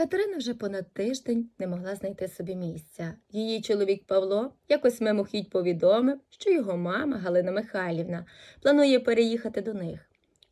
Катерина вже понад тиждень не могла знайти собі місця. Її чоловік Павло якось мимохідь повідомив, що його мама Галина Михайлівна планує переїхати до них.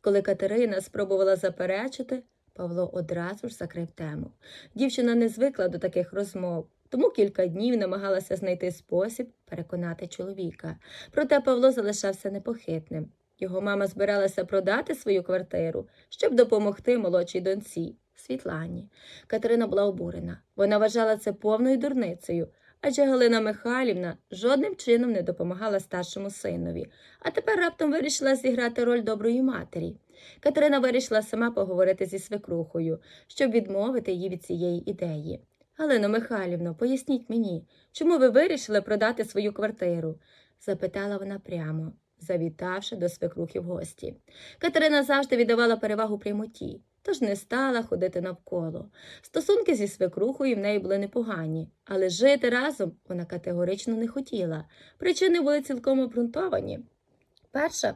Коли Катерина спробувала заперечити, Павло одразу ж закрив тему. Дівчина не звикла до таких розмов, тому кілька днів намагалася знайти спосіб переконати чоловіка. Проте Павло залишався непохитним. Його мама збиралася продати свою квартиру, щоб допомогти молодшій доньці Світлані. Катерина була обурена. Вона вважала це повною дурницею, адже Галина Михайлівна жодним чином не допомагала старшому синові, а тепер раптом вирішила зіграти роль доброї матері. Катерина вирішила сама поговорити зі свекрухою, щоб відмовити її від цієї ідеї. Галино Михайлівно, поясніть мені, чому ви вирішили продати свою квартиру? запитала вона прямо, завітавши до свекрухи в гості. Катерина завжди віддавала перевагу прямоті, тож не стала ходити навколо. Стосунки зі свекрухою в неї були непогані, але жити разом вона категорично не хотіла. Причини були цілком обґрунтовані. Перша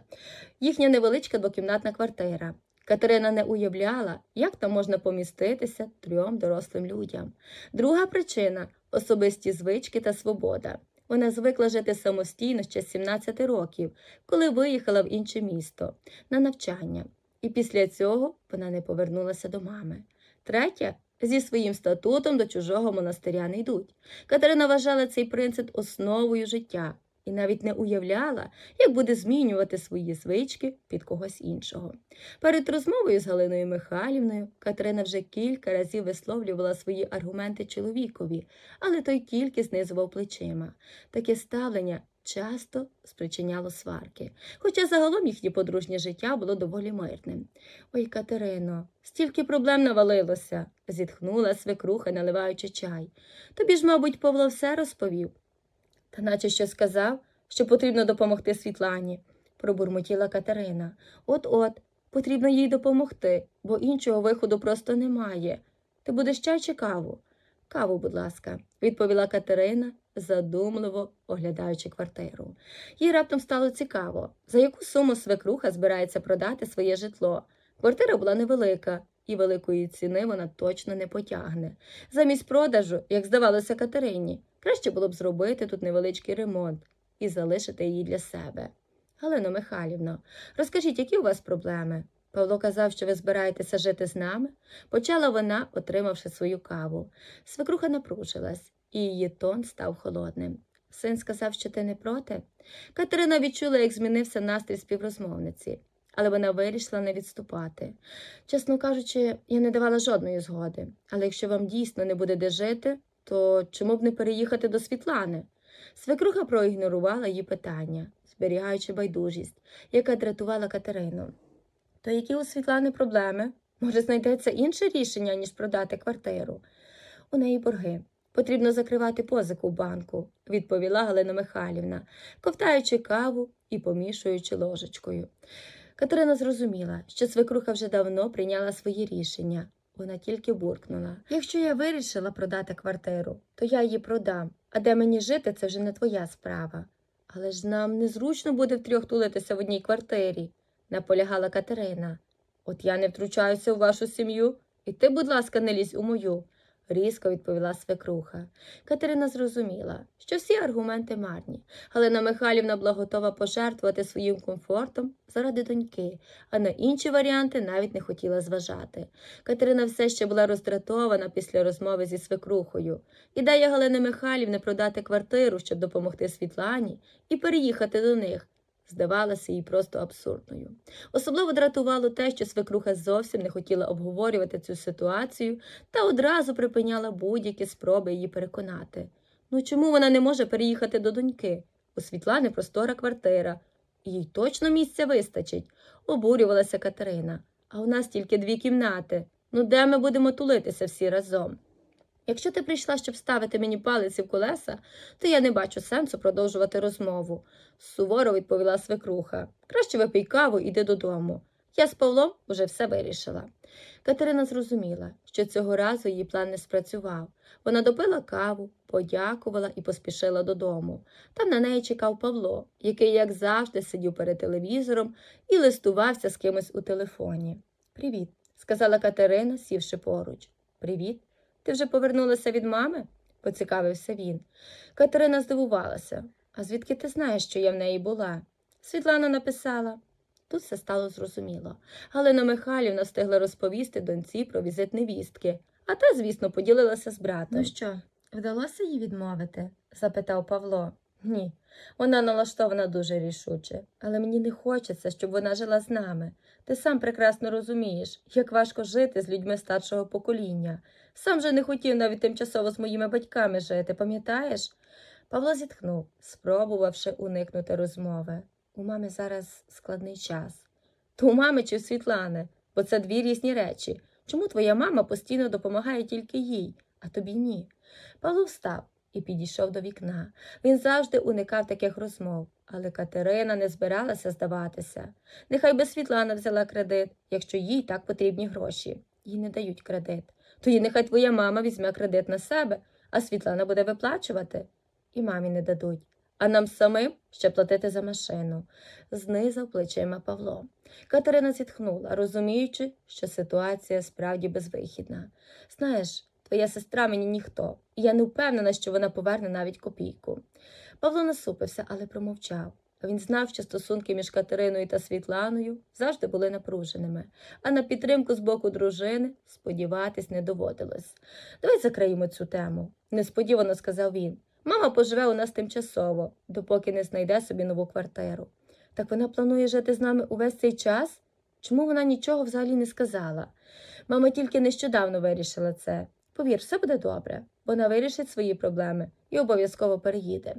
їхня невеличка двокімнатна квартира. Катерина не уявляла, як там можна поміститися трьом дорослим людям. Друга причина особисті звички та свобода. Вона звикла жити самостійно ще з 17 років, коли виїхала в інше місто на навчання. І після цього вона не повернулася до мами. Третя зі своїм статутом до чужого монастиря не йдуть. Катерина вважала цей принцип основою життя і навіть не уявляла, як буде змінювати свої звички під когось іншого. Перед розмовою з Галиною Михайлівною Катерина вже кілька разів висловлювала свої аргументи чоловікові, але той тільки знизував плечима. Таке ставлення часто спричиняло сварки, хоча загалом їхнє подружнє життя було доволі мирним. Ой, Катерино, стільки проблем навалилося, зітхнула свекруха, наливаючи чай. Тобі ж, мабуть, Павло все розповів. Та наче що сказав, що потрібно допомогти Світлані, пробурмотіла Катерина. От-от, потрібно їй допомогти, бо іншого виходу просто немає. Ти будеш чай чи каву? Каву, будь ласка, відповіла Катерина, задумливо оглядаючи квартиру. Їй раптом стало цікаво, за яку суму свекруха збирається продати своє житло. Квартира була невелика, і великої ціни вона точно не потягне. Замість продажу, як здавалося Катерині, краще було б зробити тут невеличкий ремонт і залишити її для себе. Галино Михайлівно, розкажіть, які у вас проблеми? Павло казав, що ви збираєтеся жити з нами? Почала вона, отримавши свою каву. Свекруха напружилась, і її тон став холодним. Син сказав, що ти не проти. Катерина відчула, як змінився настрій співрозмовниці, але вона вирішила не відступати. Чесно кажучи, я не давала жодної згоди, але якщо вам дійсно не буде де жити, то чому б не переїхати до Світлани? Свекруха проігнорувала її питання, зберігаючи байдужість, яка дратувала Катерину. То які у Світлани проблеми? Може, знайдеться інше рішення, ніж продати квартиру? У неї борги. Потрібно закривати позику в банку, відповіла Галина Михайлівна, ковтаючи каву і помішуючи ложечкою. Катерина зрозуміла, що свекруха вже давно прийняла свої рішення. Вона тільки буркнула. Якщо я вирішила продати квартиру, то я її продам, а де мені жити, це вже не твоя справа. Але ж нам незручно буде втрьох тулитися в одній квартирі, наполягала Катерина. От я не втручаюся у вашу сім'ю, і ти, будь ласка, не лізь у мою, різко відповіла свекруха. Катерина зрозуміла, що всі аргументи марні. Галина Михайлівна була готова пожертвувати своїм комфортом заради доньки, а на інші варіанти навіть не хотіла зважати. Катерина все ще була роздратована після розмови зі свекрухою. Ідея Галини Михайлівни продати квартиру, щоб допомогти Світлані, і переїхати до них. Здавалася їй просто абсурдною. Особливо дратувало те, що свекруха зовсім не хотіла обговорювати цю ситуацію та одразу припиняла будь-які спроби її переконати. Ну чому вона не може переїхати до доньки? У Світлани простора квартира, їй точно місця вистачить, обурювалася Катерина. А у нас тільки дві кімнати. Ну де ми будемо тулитися всі разом? Якщо ти прийшла, щоб ставити мені палиці в колеса, то я не бачу сенсу продовжувати розмову, суворо відповіла свекруха. Краще випий каву і йди додому. Я з Павлом уже все вирішила. Катерина зрозуміла, що цього разу її план не спрацював. Вона допила каву, подякувала і поспішила додому. Там на неї чекав Павло, який, як завжди, сидів перед телевізором і листувався з кимось у телефоні. Привіт, сказала Катерина, сівши поруч. Привіт, Ти вже повернулася від мами? поцікавився він. Катерина здивувалася. А звідки ти знаєш, що я в неї була? Світлана написала. Тут все стало зрозуміло. Галина Михайлівна встигла розповісти доньці про візит невістки, а та, звісно, поділилася з братом. Ну що, вдалося їй відмовити? запитав Павло. Ні, вона налаштована дуже рішуче, але мені не хочеться, щоб вона жила з нами. Ти сам прекрасно розумієш, як важко жити з людьми старшого покоління. Сам же не хотів навіть тимчасово з моїми батьками жити, пам'ятаєш? Павло зітхнув, спробувавши уникнути розмови. У мами зараз складний час. То у мами чи у Світлани, бо це дві різні речі. Чому твоя мама постійно допомагає тільки їй, а тобі ні? Павло встав і підійшов до вікна. Він завжди уникав таких розмов, але Катерина не збиралася здаватися. Нехай би Світлана взяла кредит, якщо їй так потрібні гроші. Їй не дають кредит. Тоді нехай твоя мама візьме кредит на себе, а Світлана буде виплачувати. І мамі не дадуть. А нам самим ще платити за машину, знизав плечима Павло. Катерина зітхнула, розуміючи, що ситуація справді безвихідна. Знаєш, твоя сестра мені ніхто, і я не впевнена, що вона поверне навіть копійку. Павло насупився, але промовчав. Він знав, що стосунки між Катериною та Світланою завжди були напруженими, а на підтримку з боку дружини сподіватись не доводилось. Давай закриємо цю тему, несподівано сказав він. Мама поживе у нас тимчасово, допоки не знайде собі нову квартиру. Так вона планує жити з нами увесь цей час? Чому вона нічого взагалі не сказала? Мама тільки нещодавно вирішила це. Повір, все буде добре. Вона вирішить свої проблеми і обов'язково переїде.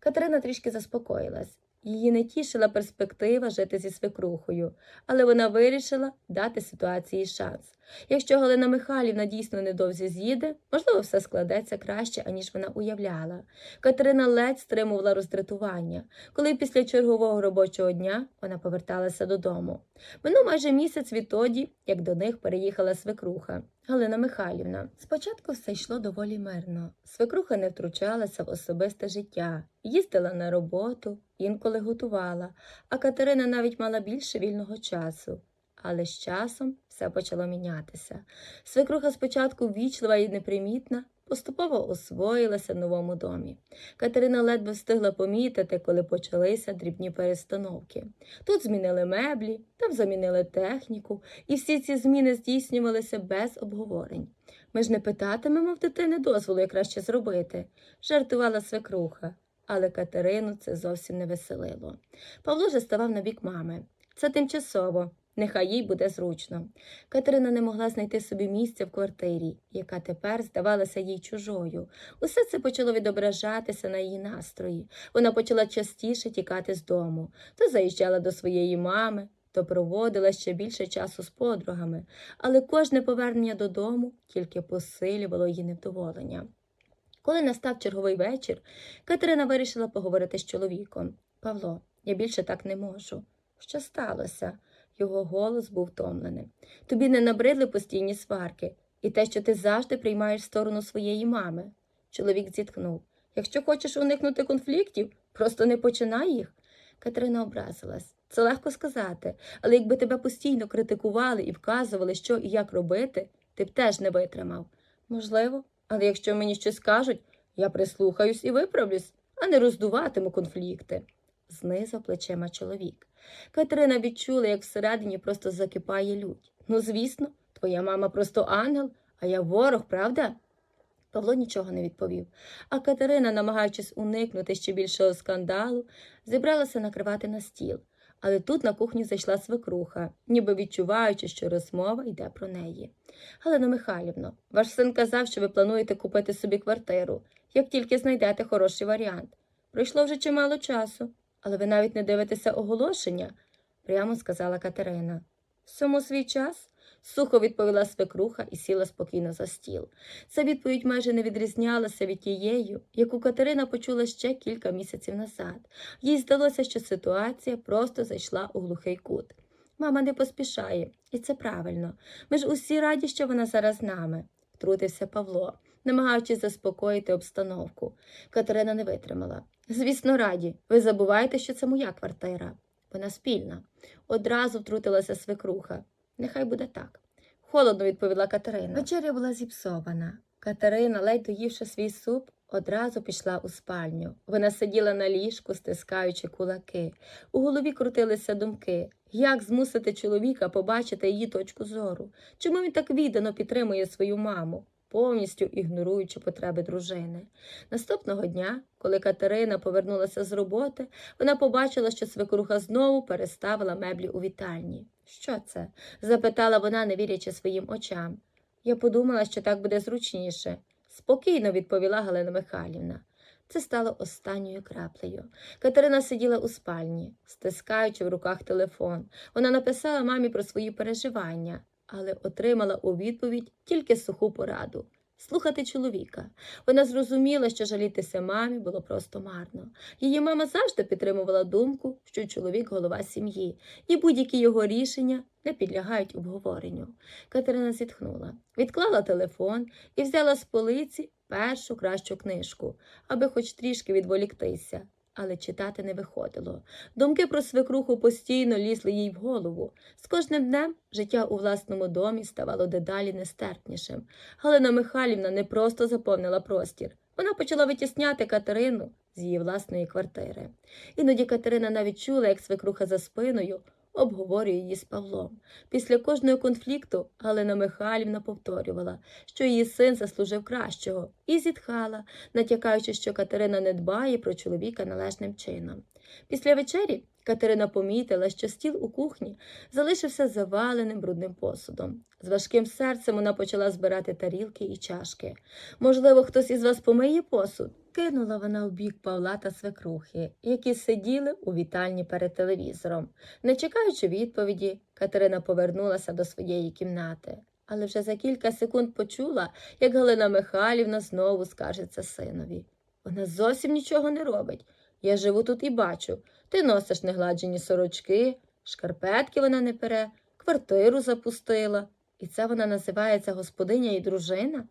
Катерина трішки заспокоїлась. Її не тішила перспектива жити зі свекрухою, але вона вирішила дати ситуації шанс. Якщо Галина Михайлівна дійсно недовзі з'їде, можливо, все складеться краще, аніж вона уявляла. Катерина ледь стримувала роздратування, коли після чергового робочого дня вона поверталася додому. Минув майже місяць відтоді, як до них переїхала свекруха. Галина Михайлівна. Спочатку все йшло доволі мирно. Свекруха не втручалася в особисте життя, їздила на роботу, інколи готувала, а Катерина навіть мала більше вільного часу. Але з часом все почало мінятися. Свекруха спочатку ввічлива і непримітна, поступово освоїлася новому домі. Катерина ледве встигла помітити, коли почалися дрібні перестановки. Тут змінили меблі, там замінили техніку, і всі ці зміни здійснювалися без обговорень. Ми ж не питатимемо в дитини дозволу, як краще зробити, жартувала свекруха, але Катерину це зовсім не веселило. Павло же ставав на бік мами. Це тимчасово, нехай їй буде зручно. Катерина не могла знайти собі місця в квартирі, яка тепер здавалася їй чужою. Усе це почало відображатися на її настрої. Вона почала частіше тікати з дому, то заїжджала до своєї мами, то проводила ще більше часу з подругами, але кожне повернення додому тільки посилювало її невдоволення. Коли настав черговий вечір, Катерина вирішила поговорити з чоловіком. Павло, я більше так не можу. Що сталося? Його голос був втомлений. Тобі не набридли постійні сварки і те, що ти завжди приймаєш сторону своєї мами. Чоловік зітхнув. Якщо хочеш уникнути конфліктів, просто не починай їх. Катерина образилась. Це легко сказати, але якби тебе постійно критикували і вказували, що і як робити, ти б теж не витримав. Можливо, але якщо мені щось скажуть, я прислухаюсь і виправлюсь, а не роздуватиму конфлікти. Знизав плечима чоловік. Катерина відчула, як всередині просто закипає лють. Ну, звісно, твоя мама просто ангел, а я ворог, правда? Павло нічого не відповів, а Катерина, намагаючись уникнути ще більшого скандалу, зібралася накривати на стіл. Але тут на кухню зайшла свекруха, ніби відчуваючи, що розмова йде про неї. Галина Михайлівно, ваш син казав, що ви плануєте купити собі квартиру, як тільки знайдете хороший варіант. Пройшло вже чимало часу, але ви навіть не дивитеся оголошення, прямо сказала Катерина. Всьому свій час? сухо відповіла свекруха і сіла спокійно за стіл. Ця відповідь майже не відрізнялася від тією, яку Катерина почула ще кілька місяців назад. Їй здалося, що ситуація просто зайшла у глухий кут. Мама не поспішає, і це правильно. Ми ж усі раді, що вона зараз з нами, втрутився Павло, намагаючись заспокоїти обстановку. Катерина не витримала. Звісно, раді. Ви забуваєте, що це моя квартира. Вона спільна. Одразу втрутилася свекруха. Нехай буде так. Холодно відповіла Катерина. Вечеря була зіпсована, Катерина, ледь доївши свій суп, одразу пішла у спальню. Вона сиділа на ліжку, стискаючи кулаки. У голові крутилися думки, як змусити чоловіка побачити її точку зору, чому він так віддано підтримує свою маму, повністю ігноруючи потреби дружини. Наступного дня, коли Катерина повернулася з роботи, вона побачила, що свекруха знову переставила меблі у вітальні. Що це? запитала вона, не вірячи своїм очам. Я подумала, що так буде зручніше, спокійно відповіла Галина Михайлівна. Це стало останньою краплею. Катерина сиділа у спальні, стискаючи в руках телефон. Вона написала мамі про свої переживання, але отримала у відповідь тільки суху пораду слухати чоловіка. Вона зрозуміла, що жалітися мамі було просто марно. Її мама завжди підтримувала думку, що чоловік голова сім'ї, і будь-які його рішення не підлягають обговоренню. Катерина зітхнула, відклала телефон і взяла з полиці першу кращу книжку, аби хоч трішки відволіктися. Але читати не виходило. Думки про свекруху постійно лізли їй в голову. З кожним днем життя у власному домі ставало дедалі нестерпнішим. Галина Михайлівна не просто заповнила простір. Вона почала витісняти Катерину з її власної квартири. Іноді Катерина навіть чула, як свекруха за спиною обговорює її з Павлом. Після кожного конфлікту Галина Михайлівна повторювала, що її син заслужив кращого, і зітхала, натякаючи, що Катерина не дбає про чоловіка належним чином. Після вечері Катерина помітила, що стіл у кухні залишився заваленим брудним посудом. З важким серцем вона почала збирати тарілки і чашки. Можливо, хтось із вас помиє посуд? Кинула вона в бік Павла та свекрухи, які сиділи у вітальні перед телевізором. Не чекаючи відповіді, Катерина повернулася до своєї кімнати. Але вже за кілька секунд почула, як Галина Михайлівна знову скаржиться синові. Вона зовсім нічого не робить. Я живу тут і бачу. Ти носиш негладжені сорочки, шкарпетки вона не пере, квартиру запустила. І це вона називається господиня і дружина.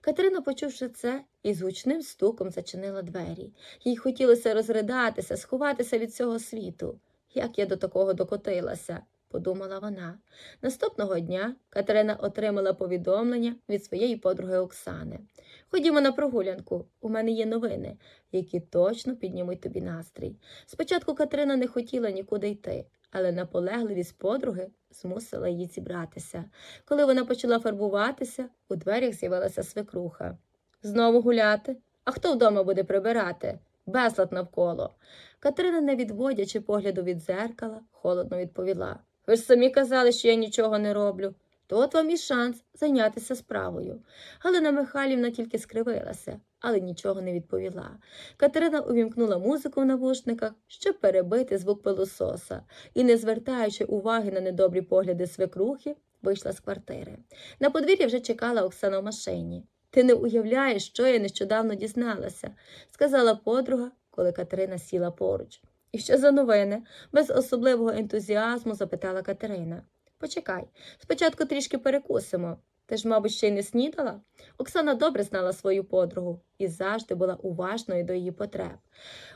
Катерина, почувши це, із гучним стуком зачинила двері. Їй хотілося розридатися, сховатися від цього світу. Як я до такого докотилася, подумала вона. Наступного дня Катерина отримала повідомлення від своєї подруги Оксани. Ходімо на прогулянку, у мене є новини, які точно піднімуть тобі настрій. Спочатку Катерина не хотіла нікуди йти, але наполегливість подруги змусила її зібратися. Коли вона почала фарбуватися, у дверях з'явилася свекруха. Знову гуляти? А хто вдома буде прибирати? Безлад навколо. Катерина, не відводячи погляду від зеркала, холодно відповіла. Ви ж самі казали, що я нічого не роблю. То от вам і шанс зайнятися справою. Галина Михайлівна тільки скривилася, але нічого не відповіла. Катерина увімкнула музику в навушниках, щоб перебити звук пилососа, і, не звертаючи уваги на недобрі погляди свекрухи, вийшла з квартири. На подвір'ї вже чекала Оксана в машині. Ти не уявляєш, що я нещодавно дізналася, сказала подруга, коли Катерина сіла поруч. І що за новини? без особливого ентузіазму запитала Катерина. Почекай, спочатку трішки перекусимо. Ти ж, мабуть, ще й не снідала? Оксана добре знала свою подругу і завжди була уважною до її потреб.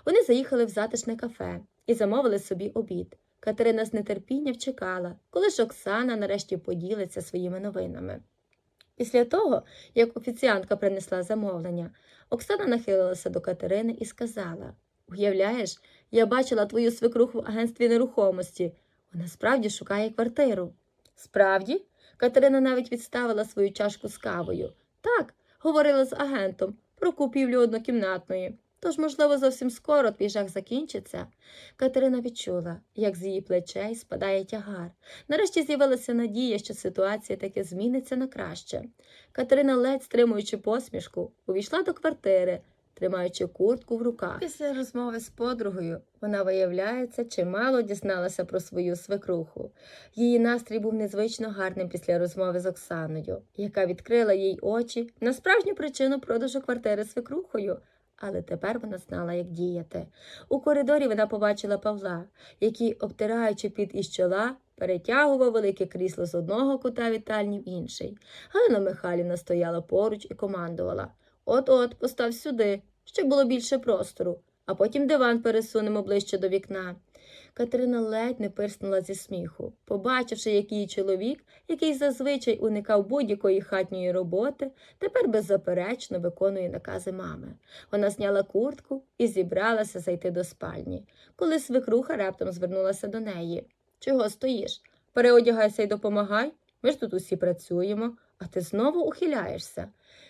Вони заїхали в затишне кафе і замовили собі обід. Катерина з нетерпінням чекала, коли ж Оксана нарешті поділиться своїми новинами. Після того, як офіціантка принесла замовлення, Оксана нахилилася до Катерини і сказала: Уявляєш, я бачила твою свекруху в агентстві нерухомості. Вона справді шукає квартиру. Справді? Катерина навіть відставила свою чашку з кавою. Так, говорила з агентом про купівлю однокімнатної. Тож, можливо, зовсім скоро твій жах закінчиться. Катерина відчула, як з її плечей спадає тягар. Нарешті з'явилася надія, що ситуація таки зміниться на краще. Катерина, ледь стримуючи посмішку, увійшла до квартири, тримаючи куртку в руках. Після розмови з подругою вона, виявляється, чимало дізналася про свою свекруху. Її настрій був незвично гарним після розмови з Оксаною, яка відкрила їй очі на справжню причину продажу квартири свекрухою. Але тепер вона знала, як діяти. У коридорі вона побачила Павла, який, обтираючи під із чола, перетягував велике крісло з одного кута вітальні в інший. Галина Михайлівна стояла поруч і командувала От-от, постав сюди, щоб було більше простору, а потім диван пересунемо ближче до вікна. Катерина ледь не пирснула зі сміху, побачивши, як її чоловік, який зазвичай уникав будь-якої хатньої роботи, тепер беззаперечно виконує накази мами. Вона зняла куртку і зібралася зайти до спальні, коли свекруха раптом звернулася до неї. Чого стоїш? Переодягайся й допомагай. Ми ж тут усі працюємо, а ти знову ухиляєшся.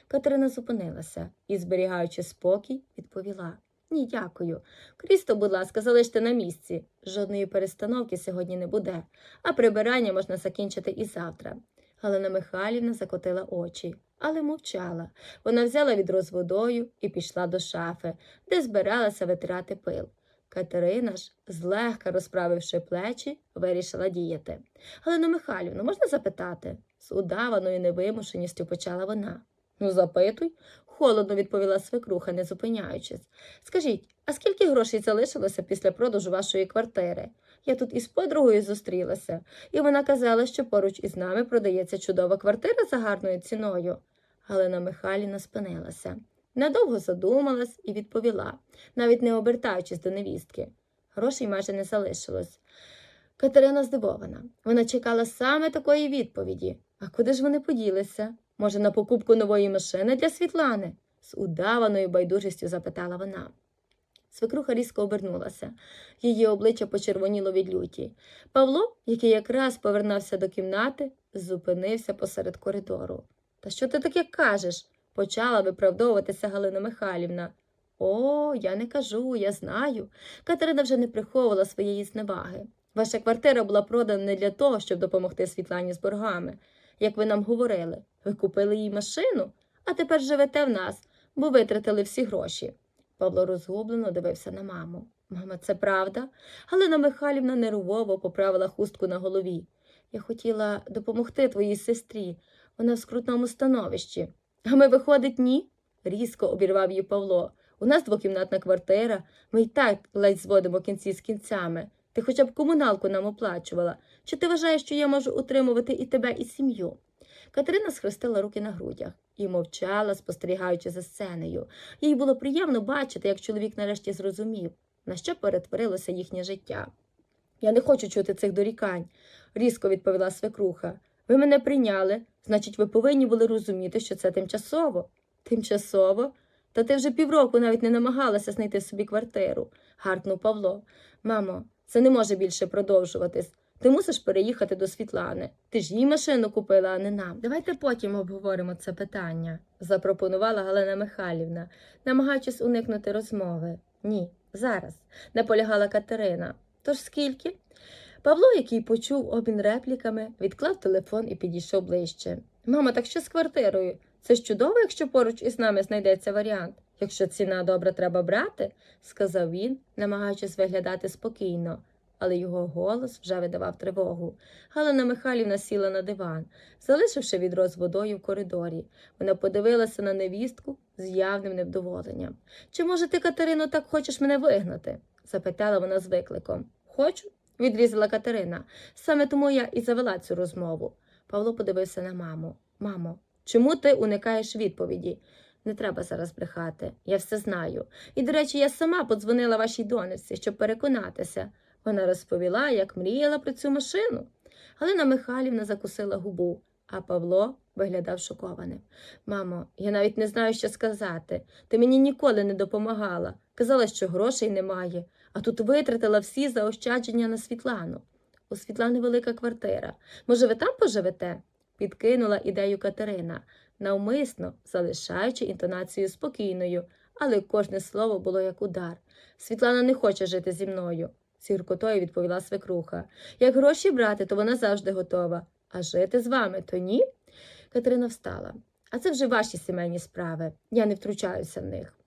Катерина зупинилася і, зберігаючи спокій, відповіла Ні, дякую. Крісто, будь ласка, залиште на місці. Жодної перестановки сьогодні не буде, а прибирання можна закінчити і завтра. Галина Михайлівна закотила очі, але мовчала. Вона взяла відро з водою і пішла до шафи, де збиралася витирати пил. Катерина ж, злегка розправивши плечі, вирішила діяти. Галина Михайлівна, можна запитати? З удаваною невимушеністю почала вона. Ну, запитуй, холодно відповіла свекруха, не зупиняючись. Скажіть, а скільки грошей залишилося після продажу вашої квартири? Я тут із подругою зустрілася, і вона казала, що поруч із нами продається чудова квартира за гарною ціною. Галина Михайлівна спинилася. Надовго задумалась і відповіла, навіть не обертаючись до невістки. Грошей майже не залишилось. Катерина здивована. Вона чекала саме такої відповіді. А куди ж вони поділися? Може, на покупку нової машини для Світлани? з удаваною байдужістю запитала вона. Свекруха різко обернулася. Її обличчя почервоніло від люті. Павло, який якраз повернувся до кімнати, зупинився посеред коридору. Та що ти таке кажеш? Почала виправдовуватися Галина Михайлівна. О, я не кажу, я знаю. Катерина вже не приховувала своєї зневаги. Ваша квартира була продана не для того, щоб допомогти Світлані з боргами. Як ви нам говорили, ви купили їй машину, а тепер живете в нас, бо витратили всі гроші. Павло розгублено дивився на маму. Мама, це правда? Галина Михайлівна нервово поправила хустку на голові. Я хотіла допомогти твоїй сестрі. Вона в скрутному становищі. А ми, виходить, ні? різко обірвав її Павло. У нас двокімнатна квартира, ми й так ледь зводимо кінці з кінцями. Ти хоча б комуналку нам оплачувала. Чи ти вважаєш, що я можу утримувати і тебе, і сім'ю? Катерина схрестила руки на грудях і мовчала, спостерігаючи за сценою. Їй було приємно бачити, як чоловік нарешті зрозумів, на що перетворилося їхнє життя. Я не хочу чути цих дорікань, різко відповіла свекруха. Ви мене прийняли, значить, ви повинні були розуміти, що це тимчасово. Тимчасово? Та ти вже півроку навіть не намагалася знайти собі квартиру, гаркнув Павло. Мамо, це не може більше продовжуватись. Ти мусиш переїхати до Світлани. Ти ж їй машину купила, а не нам. Давайте потім обговоримо це питання, запропонувала Галина Михайлівна, намагаючись уникнути розмови. Ні, зараз, наполягала Катерина. Тож скільки? Павло, який почув обмін репліками, відклав телефон і підійшов ближче. Мама, так що з квартирою? Це ж чудово, якщо поруч із нами знайдеться варіант. Якщо ціна добра, треба брати, сказав він, намагаючись виглядати спокійно, але його голос вже видавав тривогу. Галина Михайлівна сіла на диван, залишивши відро з водою в коридорі. Вона подивилася на невістку з явним невдоволенням. Чи, може, ти, Катерино, так хочеш мене вигнати? запитала вона з викликом. Хочу, відрізала Катерина. Саме тому я і завела цю розмову. Павло подивився на маму. Мамо, чому ти уникаєш відповіді? Не треба зараз брехати, я все знаю. І, до речі, я сама подзвонила вашій донечці, щоб переконатися. Вона розповіла, як мріяла про цю машину. Галина Михайлівна закусила губу, а Павло виглядав шокованим. Мамо, я навіть не знаю, що сказати. Ти мені ніколи не допомагала. Казала, що грошей немає, а тут витратила всі заощадження на Світлану. У Світлани велика квартира. Може, ви там поживете? підкинула ідею Катерина, навмисно залишаючи інтонацію спокійною, але кожне слово було як удар. Світлана не хоче жити зі мною, з гіркотою відповіла свекруха. Як гроші брати, то вона завжди готова, а жити з вами то ні. Катерина встала. А це вже ваші сімейні справи. Я не втручаюся в них.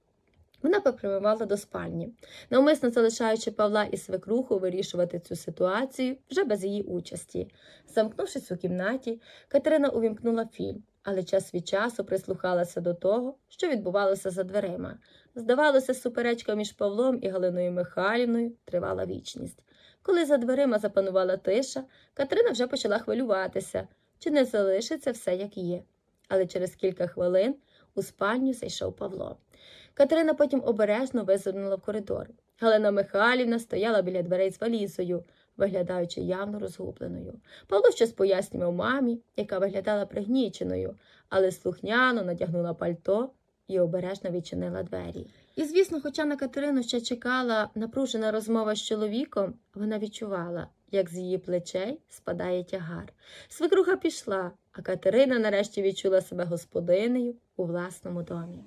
Вона попрямувала до спальні, навмисно залишаючи Павла і свекруху вирішувати цю ситуацію вже без її участі. Замкнувшись у кімнаті, Катерина увімкнула фільм, але час від часу прислухалася до того, що відбувалося за дверима. Здавалося, суперечка між Павлом і Галиною Михайлівною тривала вічність. Коли за дверима запанувала тиша, Катерина вже почала хвилюватися, чи не залишиться все як є. Але через кілька хвилин у спальню зайшов Павло. Катерина потім обережно визирнула в коридор. Галина Михайлівна стояла біля дверей з валізою, виглядаючи явно розгубленою. Павло щось пояснював мамі, яка виглядала пригніченою, але слухняно надягнула пальто і обережно відчинила двері. І, звісно, хоча на Катерину ще чекала напружена розмова з чоловіком, вона відчувала, як з її плечей спадає тягар. Свекруха пішла, а Катерина нарешті відчула себе господинею у власному домі.